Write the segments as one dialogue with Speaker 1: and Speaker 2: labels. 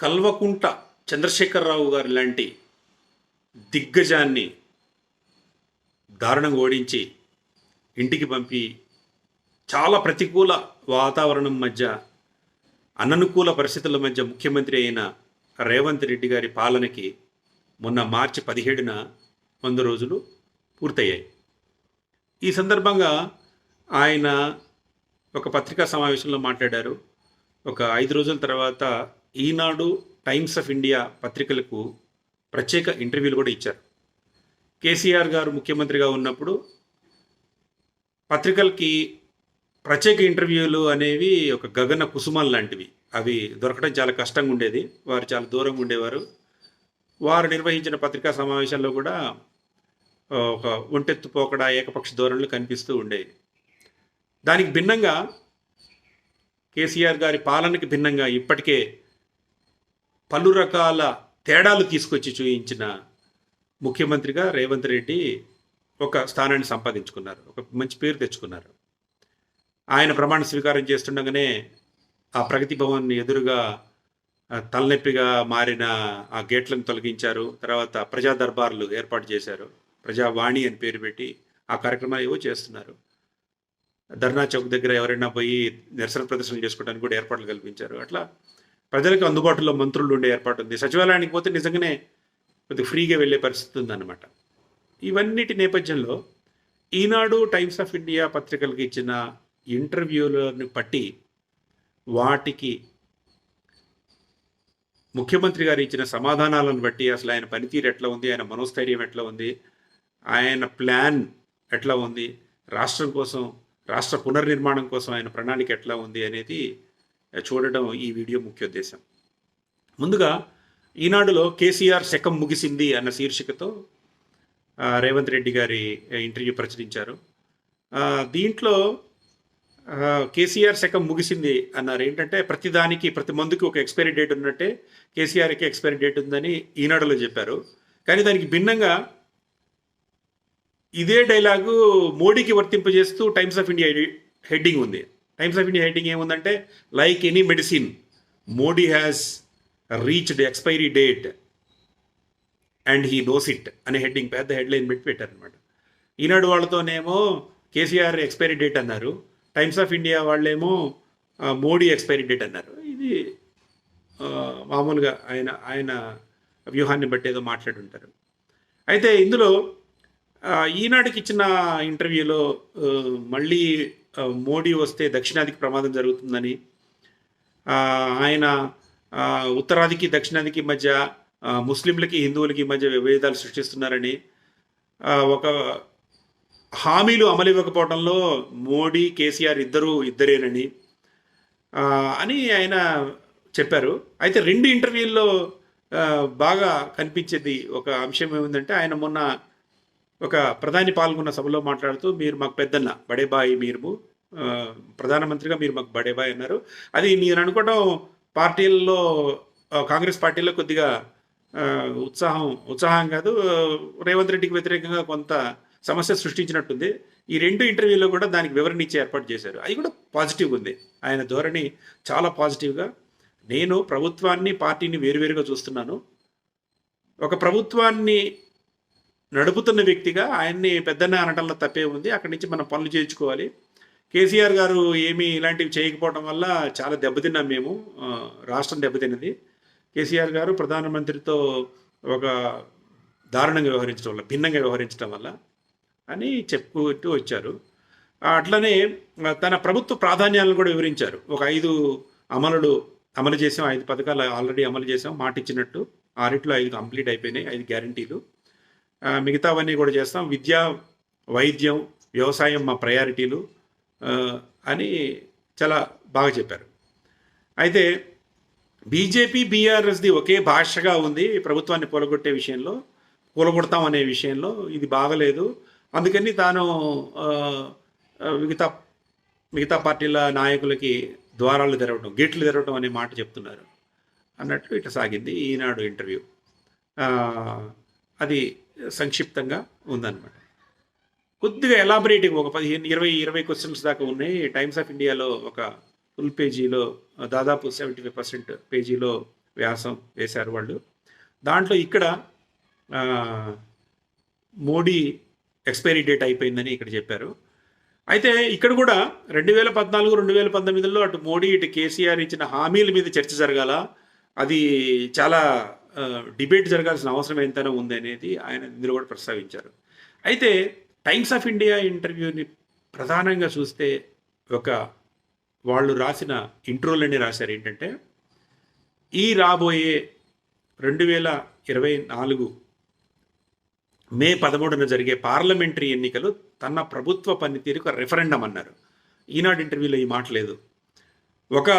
Speaker 1: కల్వకుంట చంద్రశేఖరరావు గారు లాంటి దిగ్గజాన్ని దారుణంగా ఓడించి ఇంటికి పంపి చాలా ప్రతికూల వాతావరణం మధ్య అననుకూల పరిస్థితుల మధ్య ముఖ్యమంత్రి అయిన రేవంత్ రెడ్డి గారి పాలనకి మొన్న మార్చి పదిహేడున వంద రోజులు పూర్తయ్యాయి. ఈ సందర్భంగా ఆయన ఒక పత్రికా సమావేశంలో మాట్లాడారు. ఒక ఐదు రోజుల తర్వాత ఈనాడు టైమ్స్ ఆఫ్ ఇండియా పత్రికలకు ప్రత్యేక ఇంటర్వ్యూలు కూడా ఇచ్చారు. కేసీఆర్ గారు ముఖ్యమంత్రిగా ఉన్నప్పుడు పత్రికలకి ప్రత్యేక ఇంటర్వ్యూలు అనేవి ఒక గగన కుసుమాలు లాంటివి. అవి దొరకడం చాలా కష్టంగా ఉండేది. వారు చాలా దూరంగా ఉండేవారు. వారు నిర్వహించిన పత్రికా సమావేశాల్లో కూడా ఒక ఒంటెత్తు పోకడ ఏకపక్ష ధోరణులు కనిపిస్తూ ఉండేవి. దానికి భిన్నంగా కేసీఆర్ గారి పాలనకి భిన్నంగా ఇప్పటికే పలు రకాల తేడాలు తీసుకొచ్చి చూయించిన ముఖ్యమంత్రిగా రేవంత్ రెడ్డి ఒక స్థానాన్ని సంపాదించుకున్నారు. ఒక మంచి పేరు తెచ్చుకున్నారు. ఆయన ప్రమాణ స్వీకారం చేస్తుండగానే ఆ ప్రగతి భవన్ ఎదురుగా తలనొప్పిగా మారిన ఆ గేట్లను తొలగించారు. తర్వాత ప్రజా దర్బార్లు ఏర్పాటు చేశారు. ప్రజావాణి అని పేరు పెట్టి ఆ కార్యక్రమాలు ఏవో చేస్తున్నారు. ధర్నా చౌక్ దగ్గర ఎవరైనా పోయి నిరసన ప్రదర్శనలు చేసుకోవడానికి కూడా ఏర్పాట్లు కల్పించారు. అట్లా ప్రజలకు అందుబాటులో మంత్రులు ఉండే ఏర్పాటు ఉంది. సచివాలయానికి పోతే నిజంగానే కొద్దిగా ఫ్రీగా వెళ్ళే పరిస్థితి ఉందన్నమాట. ఇవన్నిటి నేపథ్యంలో ఈనాడు టైమ్స్ ఆఫ్ ఇండియా పత్రికలకు ఇచ్చిన ఇంటర్వ్యూలను బట్టి వాటికి ముఖ్యమంత్రి గారు ఇచ్చిన సమాధానాలను బట్టి అసలు ఆయన పనితీరు ఎట్లా ఉంది ఆయన మనోస్థైర్యం ఎట్లా ఉంది ఆయన ప్లాన్ ఎట్లా ఉంది రాష్ట్రం కోసం రాష్ట్ర పునర్నిర్మాణం కోసం ఆయన ప్రణాళిక ఎట్లా ఉంది అనేది చూడడం ఈ వీడియో ముఖ్య ఉద్దేశం. ముందుగా ఈనాడులో కేసీఆర్ శకం ముగిసింది అన్న శీర్షికతో రేవంత్ రెడ్డి గారి ఇంటర్వ్యూ ప్రచురించారు. దీంట్లో కేసీఆర్ శకం ముగిసింది అన్నారు. ఏంటంటే ప్రతిదానికి ప్రతి మందుకి ఒక ఎక్స్పైరీ డేట్ ఉన్నట్టే కేసీఆర్కి ఎక్స్పైరీ డేట్ ఉందని ఈనాడులో చెప్పారు. కానీ దానికి భిన్నంగా ఇదే డైలాగు మోడీకి వర్తింపజేస్తూ టైమ్స్ ఆఫ్ ఇండియా హెడ్డింగ్ ఉంది. టైమ్స్ ఆఫ్ ఇండియా హెడ్డింగ్ ఏముందంటే like any medicine Modi has reached expiry date and he knows it అనే హెడ్డింగ్ పెద్ద హెడ్లైన్ పెట్టి పెట్టారనమాట ఈనాడు వాళ్ళతోనేమో కేసీఆర్ ఎక్స్పైరీ డేట్ అన్నారు. టైమ్స్ ఆఫ్ ఇండియా వాళ్ళేమో మోడీ ఎక్స్పైరీ డేట్ అన్నారు. ఇది మామూలుగా ఆయన ఆయన వ్యూహాన్ని బట్టి ఏదో మాట్లాడుంటారు. అయితే ఇందులో ఈనాటికి ఇచ్చిన ఇంటర్వ్యూలో మళ్ళీ మోడీ వస్తే దక్షిణాదికి ప్రమాదం జరుగుతుందని ఆయన ఉత్తరాదికి దక్షిణాదికి మధ్య ముస్లింలకి హిందువులకి మధ్య విభేదాలు సృష్టిస్తున్నారని ఒక హామీలు అమలు ఇవ్వకపోవడంలో మోడీ కేసీఆర్ ఇద్దరు ఇద్దరేనని అని ఆయన చెప్పారు. అయితే రెండు ఇంటర్వ్యూల్లో బాగా కనిపించేది ఒక అంశం ఏముందంటే ఆయన మొన్న ఒక ప్రధాని పాల్గొన్న సభలో మాట్లాడుతూ మీరు మాకు పెద్దన్న బడేబాయి మీరు ప్రధానమంత్రిగా మీరు మాకు బడేబాయ్ అన్నారు. అది నేను అనుకోవడం పార్టీల్లో కాంగ్రెస్ పార్టీలో కొద్దిగా ఉత్సాహం ఉత్సాహం కాదు. రేవంత్ రెడ్డికి వ్యతిరేకంగా కొంత సమస్య సృష్టించినట్టుంది. ఈ రెండు ఇంటర్వ్యూలో కూడా దానికి వివరణ ఇచ్చే ఏర్పాటు చేశారు. అది కూడా పాజిటివ్ ఉంది. ఆయన ధోరణి చాలా పాజిటివ్గా. నేను ప్రభుత్వాన్ని పార్టీని వేరువేరుగా చూస్తున్నాను. ఒక ప్రభుత్వాన్ని నడుపుతున్న వ్యక్తిగా ఆయన్ని పెద్దన్న అనటంలో తప్పే ఉంది. అక్కడి నుంచి మనం పనులు చేయించుకోవాలి. కేసీఆర్ గారు ఏమీ ఇలాంటివి చేయకపోవడం వల్ల చాలా దెబ్బతిన్నాం మేము రాష్ట్రం దెబ్బతిన్నది. కేసీఆర్ గారు ప్రధానమంత్రితో ఒక దారుణంగా వ్యవహరించడం వల్ల భిన్నంగా వ్యవహరించడం వల్ల అని చెప్పుకుంటూ వచ్చారు. అట్లనే తన ప్రభుత్వ ప్రాధాన్యాలను కూడా వివరించారు. ఒక ఐదు అమలులు అమలు చేసాం ఐదు పథకాలు ఆల్రెడీ అమలు చేసాం మాట ఇచ్చినట్టు ఆరిట్లో ఐదు కంప్లీట్ అయిపోయినాయి ఐదు గ్యారంటీలు. మిగతావన్నీ కూడా చేస్తాం. విద్య వైద్యం వ్యవసాయం మా ప్రయారిటీలు. అని చాలా బాగా చెప్పారు. అయితే బీజేపీ బీఆర్ఎస్ది ఒకే భాషగా ఉంది ప్రభుత్వాన్ని కూలగొట్టే విషయంలో కూలగొడతాం అనే విషయంలో ఇది బాగలేదు. అందుకని తాను మిగతా మిగతా పార్టీల నాయకులకి ద్వారాలు తెరవడం గేట్లు తెరవడం అనే మాట చెప్తున్నారు అన్నట్టు ఇట్లా సాగింది ఈనాడు ఇంటర్వ్యూ. అది సంక్షిప్తంగా ఉందన్నమాట. కొద్దిగా ఎలాబరేటింగ్ ఒక పదిహేను ఇరవై ఇరవై క్వశ్చన్స్ దాకా ఉన్నాయి. టైమ్స్ ఆఫ్ ఇండియాలో ఒక ఫుల్ పేజీలో దాదాపు సెవెంటీ ఫైవ్ పర్సెంట్ పేజీలో వ్యాసం వేశారు వాళ్ళు. దాంట్లో ఇక్కడ మోడీ ఎక్స్పైరీ డేట్ అయిపోయిందని ఇక్కడ చెప్పారు. అయితే ఇక్కడ కూడా రెండు వేల పద్నాలుగు రెండు వేల పంతొమ్మిదిలో అటు మోడీ ఇటు కేసీఆర్ ఇచ్చిన హామీల మీద చర్చ జరగాల. అది చాలా డిబేట్ జరగాల్సిన అవసరం ఎంతైనా ఉంది అనేది ఆయన ఇందులో కూడా ప్రస్తావించారు. అయితే టైమ్స్ ఆఫ్ ఇండియా ఇంటర్వ్యూని ప్రధానంగా చూస్తే ఒక వాళ్ళు రాసిన ఇంట్రోలన్నీ రాశారు ఏంటంటే ఈ రాబోయే రెండు వేల ఇరవై నాలుగు మే పదమూడున జరిగే పార్లమెంటరీ ఎన్నికలు తన ప్రభుత్వ పనితీరుకు రెఫరెండం అన్నారు. ఈనాడు ఇంటర్వ్యూలో ఈ మాట లేదు. ఒక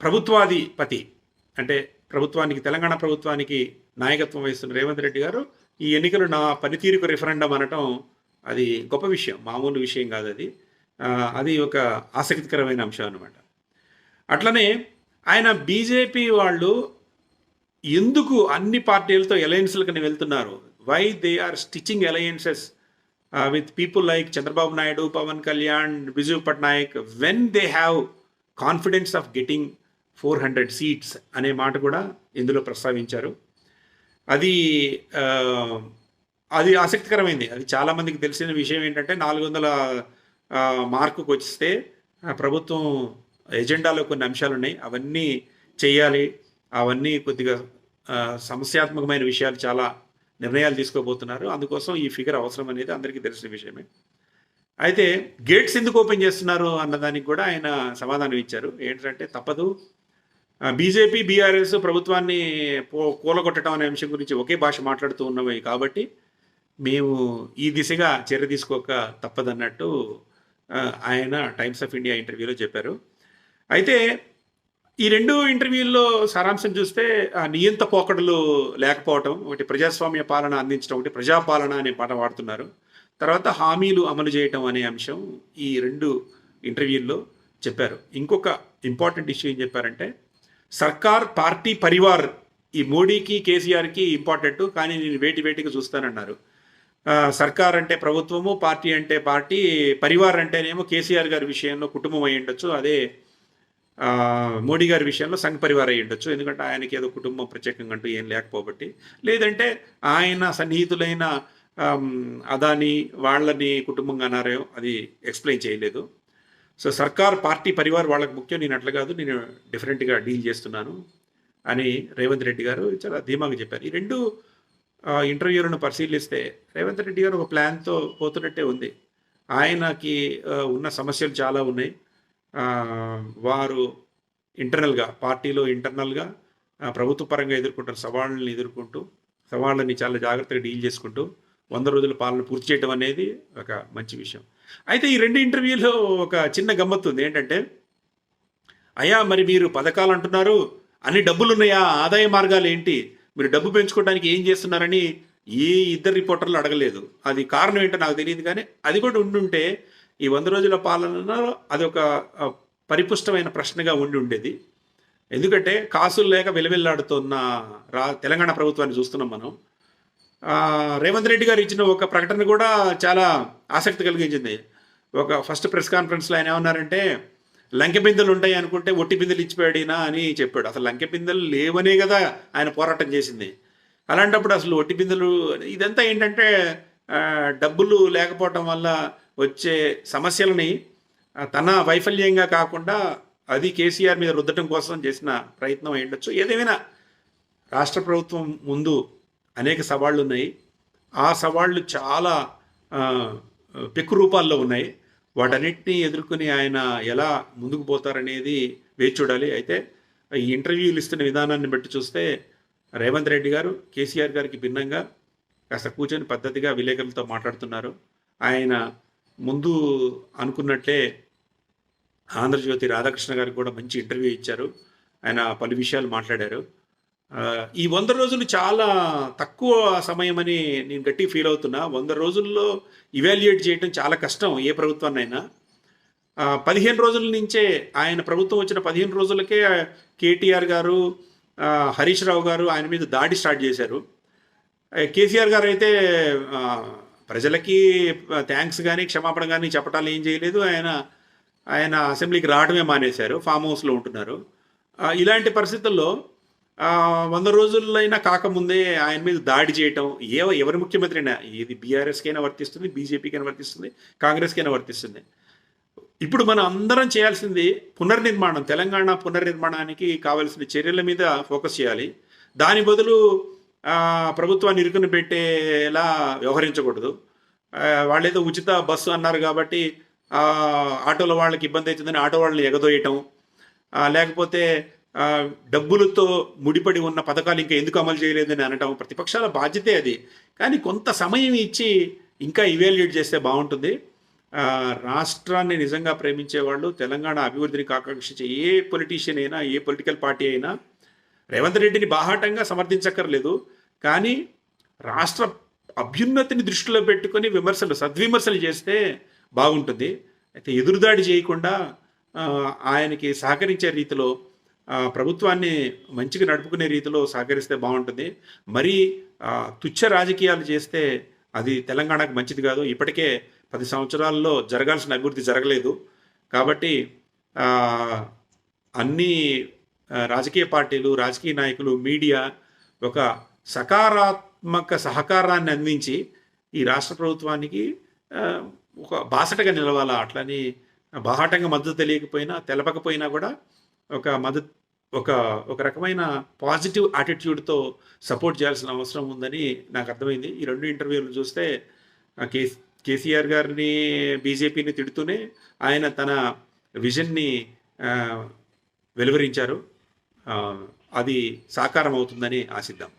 Speaker 1: ప్రభుత్వాధిపతి అంటే ప్రభుత్వానికి తెలంగాణ ప్రభుత్వానికి నాయకత్వం వహిస్తున్న రేవంత్ రెడ్డి గారు ఈ ఎన్నికలు నా పనితీరుకు రిఫరెండం అనటం అది గొప్ప విషయం మామూలు విషయం కాదు అది. అది ఒక ఆసక్తికరమైన అంశం అనమాట అట్లనే ఆయన బీజేపీ వాళ్ళు ఎందుకు అన్ని పార్టీలతో అలయన్స్లకు వెళ్తున్నారు? Why they are stitching alliances with people like Chandrababu Naidu Pawan Kalyan Biju Patnaik when they have confidence of getting four hundred seats అనే మాట కూడా ఇందులో ప్రస్తావించారు. అది అది ఆసక్తికరమైంది. అది చాలామందికి తెలిసిన విషయం ఏంటంటే నాలుగు వందల మార్కుకు వచ్చిస్తే ప్రభుత్వం ఎజెండాలో కొన్ని అంశాలు ఉన్నాయి అవన్నీ చేయాలి. అవన్నీ కొద్దిగా సమస్యాత్మకమైన విషయాలు చాలా నిర్ణయాలు తీసుకోబోతున్నారు. అందుకోసం ఈ ఫిగర్ అవసరం అనేది అందరికీ తెలిసిన విషయమే. అయితే గేట్స్ ఎందుకు ఓపెన్ చేస్తున్నారు అన్నదానికి కూడా ఆయన సమాధానం ఇచ్చారు. ఏంటంటే తప్పదు. బీజేపీ బీఆర్ఎస్ ప్రభుత్వాన్ని పో కూలగొట్టడం అనే అంశం గురించి ఒకే భాష మాట్లాడుతూ ఉన్నవి కాబట్టి మేము ఈ దిశగా చర్య తీసుకోక తప్పదన్నట్టు ఆయన టైమ్స్ ఆఫ్ ఇండియా ఇంటర్వ్యూలో చెప్పారు. అయితే ఈ రెండు ఇంటర్వ్యూల్లో సారాంశం చూస్తే ఆ నియంత పోకడలు లేకపోవటం ఒకటి ప్రజాస్వామ్య పాలన అందించడం ఒకటి ప్రజాపాలన అనే పాట వాడుతున్నారు తర్వాత హామీలు అమలు చేయటం అనే అంశం ఈ రెండు ఇంటర్వ్యూల్లో చెప్పారు. ఇంకొక ఇంపార్టెంట్ ఇష్యూ ఏం చెప్పారంటే సర్కార్ పార్టీ పరివార్ ఈ మోడీకి కేసీఆర్కి ఇంపార్టెంట్ కానీ నేను వేటి వేటికి చూస్తానన్నారు. సర్కార్ అంటే ప్రభుత్వము పార్టీ అంటే పార్టీ పరివార్ అంటేనేమో కేసీఆర్ గారి విషయంలో కుటుంబం అయి ఉండొచ్చు అదే మోడీ గారి విషయంలో సంఘ పరివారం అయి ఉండొచ్చు ఎందుకంటే ఆయనకి ఏదో కుటుంబం ప్రత్యేకంగా అంటూ ఏం లేకపోబట్టి. లేదంటే ఆయన సన్నిహితులైన అదాని వాళ్ళని కుటుంబంగా అన్నారో అది ఎక్స్ప్లెయిన్ చేయలేదు. సో సర్కార్ పార్టీ పరివార్ వాళ్ళకి ముఖ్యం నేను అట్లా కాదు నేను డిఫరెంట్గా డీల్ చేస్తున్నాను అని రేవంత్ రెడ్డి గారు చాలా ధీమాగా చెప్పారు. ఈ రెండు ఇంటర్వ్యూలను పరిశీలిస్తే రేవంత్ రెడ్డి గారు ఒక ప్లాన్తో పోతున్నట్టే ఉంది. ఆయనకి ఉన్న సమస్యలు చాలా ఉన్నాయి. వారు ఇంటర్నల్గా పార్టీలో ఇంటర్నల్గా ప్రభుత్వ పరంగా ఎదుర్కొంటున్న సవాళ్ళని ఎదుర్కొంటూ సవాళ్ళని చాలా జాగ్రత్తగా డీల్ చేసుకుంటూ వంద రోజుల పాలన పూర్తి చేయడం అనేది ఒక మంచి విషయం. అయితే ఈ రెండు ఇంటర్వ్యూలో ఒక చిన్న గమ్మత్తు ఉంది. ఏంటంటే అయ్యా మరి మీరు పథకాలు అంటున్నారు. అన్ని డబ్బులు ఉన్నాయా ఆదాయ మార్గాలు ఏంటి? మీరు డబ్బు పెంచుకోవడానికి ఏం చేస్తున్నారని ఏ ఇద్దరు రిపోర్టర్లు అడగలేదు. అది కారణం ఏంటో నాకు తెలియదు కానీ అది కూడా ఉండుంటే ఈ వంద రోజుల పాలనలో అది ఒక పరిపుష్టమైన ప్రశ్నగా ఉండి ఉండేది. ఎందుకంటే కాసులు లేక వెలువెల్లాడుతున్న రా తెలంగాణ ప్రభుత్వాన్ని చూస్తున్నాం మనం. రేవంత్ రెడ్డి గారు ఇచ్చిన ఒక ప్రకటన కూడా చాలా ఆసక్తి కలిగించింది. ఒక ఫస్ట్ ప్రెస్ కాన్ఫరెన్స్లో ఆయన ఏమన్నారంటే లంకె బిందెలు ఉంటాయి అనుకుంటే ఒట్టి బిందెలు ఇచ్చిపోయాడినా అని చెప్పాడు. అసలు లంకె బిందెలు లేవనే కదా ఆయన పోరాటం చేసింది. అలాంటప్పుడు అసలు ఒట్టి బిందెలు ఇదంతా ఏంటంటే డబ్బులు లేకపోవటం వల్ల వచ్చే సమస్యలని తన వైఫల్యంగా కాకుండా అది కేసీఆర్ మీద రుద్దటం కోసం చేసిన ప్రయత్నం అయ్యుండొచ్చు. ఏదేమైనా రాష్ట్ర ప్రభుత్వం ముందు అనేక సవాళ్ళు ఉన్నాయి ఆ సవాళ్ళు చాలా పెక్కు రూపాల్లో ఉన్నాయి. వాటన్నిటినీ ఎదుర్కొని ఆయన ఎలా ముందుకు పోతారనేది వేచి చూడాలి. అయితే ఈ ఇంటర్వ్యూలు ఇస్తున్న విధానాన్ని బట్టి చూస్తే రేవంత్ రెడ్డి గారు కేసీఆర్ గారికి భిన్నంగా కాస్త కూర్చొని పద్ధతిగా విలేకరులతో మాట్లాడుతున్నారు. ఆయన ముందు అనుకున్నట్లే ఆంధ్రజ్యోతి రాధాకృష్ణ గారికి కూడా మంచి ఇంటర్వ్యూ ఇచ్చారు. ఆయన పలు విషయాలు మాట్లాడారు. ఈ వంద రోజులు చాలా తక్కువ సమయం అని నేను గట్టి ఫీల్ అవుతున్నా. వంద రోజుల్లో ఇవాల్యుయేట్ చేయడం చాలా కష్టం ఏ ప్రభుత్వాన్నైనా. పదిహేను రోజుల నుంచే ఆయన ప్రభుత్వం వచ్చిన పదిహేను రోజులకే కేటీఆర్ గారు హరీష్ రావు గారు ఆయన మీద దాడి స్టార్ట్ చేశారు. కేసీఆర్ గారు అయితే ప్రజలకి థ్యాంక్స్ కానీ క్షమాపణ కానీ చెప్పటాలు ఏం చేయలేదు. ఆయన ఆయన అసెంబ్లీకి రావడమే మానేశారు ఫామ్ హౌస్లో ఉంటున్నారు. ఇలాంటి పరిస్థితుల్లో వంద రోజులైనా కాకముందే ఆయన మీద దాడి చేయటం ఏ ఎవరి ముఖ్యమంత్రి అయినా ఇది బీఆర్ఎస్కైనా వర్తిస్తుంది బీజేపీకైనా వర్తిస్తుంది కాంగ్రెస్కైనా వర్తిస్తుంది. ఇప్పుడు మనం అందరం చేయాల్సింది పునర్నిర్మాణం తెలంగాణ పునర్నిర్మాణానికి కావాల్సిన చర్యల మీద ఫోకస్ చేయాలి. దాని బదులు ప్రభుత్వాన్ని ఇరుకుని పెట్టేలా వ్యవహరించకూడదు. వాళ్ళేదో ఉచిత బస్సు అన్నారు కాబట్టి ఆటోల వాళ్ళకి ఇబ్బంది అవుతుందని ఆటో వాళ్ళని ఎగదోయటం లేకపోతే డబ్బులతో ముడిపడి ఉన్న పథకాలు ఇంకా ఎందుకు అమలు చేయలేదని అనటం ప్రతిపక్షాల బాధ్యతే అది. కానీ కొంత సమయం ఇచ్చి ఇంకా ఇవాల్యుయేట్ చేస్తే బాగుంటుంది. రాష్ట్రాన్ని నిజంగా ప్రేమించే వాళ్ళు తెలంగాణ అభివృద్ధిని ఆకాంక్షించే ఏ పొలిటీషియన్ అయినా ఏ పొలిటికల్ పార్టీ అయినా రేవంత్ రెడ్డిని బాహాటంగా సమర్థించక్కర్లేదు. కానీ రాష్ట్ర అభ్యున్నతిని దృష్టిలో పెట్టుకొని విమర్శలు సద్విమర్శలు చేస్తే బాగుంటుంది. అయితే ఎదురుదాడి చేయకుండా ఆయనకి సహకరించే రీతిలో ప్రభుత్వాన్ని మంచిగా నడుపుకునే రీతిలో సహకరిస్తే బాగుంటుంది. మరి తుచ్చ రాజకీయాలు చేస్తే అది తెలంగాణకు మంచిది కాదు. ఇప్పటికే పది సంవత్సరాల్లో జరగాల్సిన అభివృద్ధి జరగలేదు. కాబట్టి అన్ని రాజకీయ పార్టీలు రాజకీయ నాయకులు మీడియా ఒక సకారాత్మక సహకారాన్ని అందించి ఈ రాష్ట్ర ప్రభుత్వానికి ఒక బాసటగా నిలవాలా? అట్లని బాహాటంగా మద్దతు తెలియకపోయినా తెలపకపోయినా కూడా ఒక మద్దతు ఒక ఒక రకమైన పాజిటివ్ యాటిట్యూడ్తో సపోర్ట్ చేయాల్సిన అవసరం ఉందని నాకు అర్థమైంది. ఈ రెండు ఇంటర్వ్యూలు చూస్తే కే కేసీఆర్ గారిని బీజేపీని తిడుతూనే ఆయన తన విజన్ని వెలువరించారు. అది సాకారం అవుతుందని ఆశిద్దాం.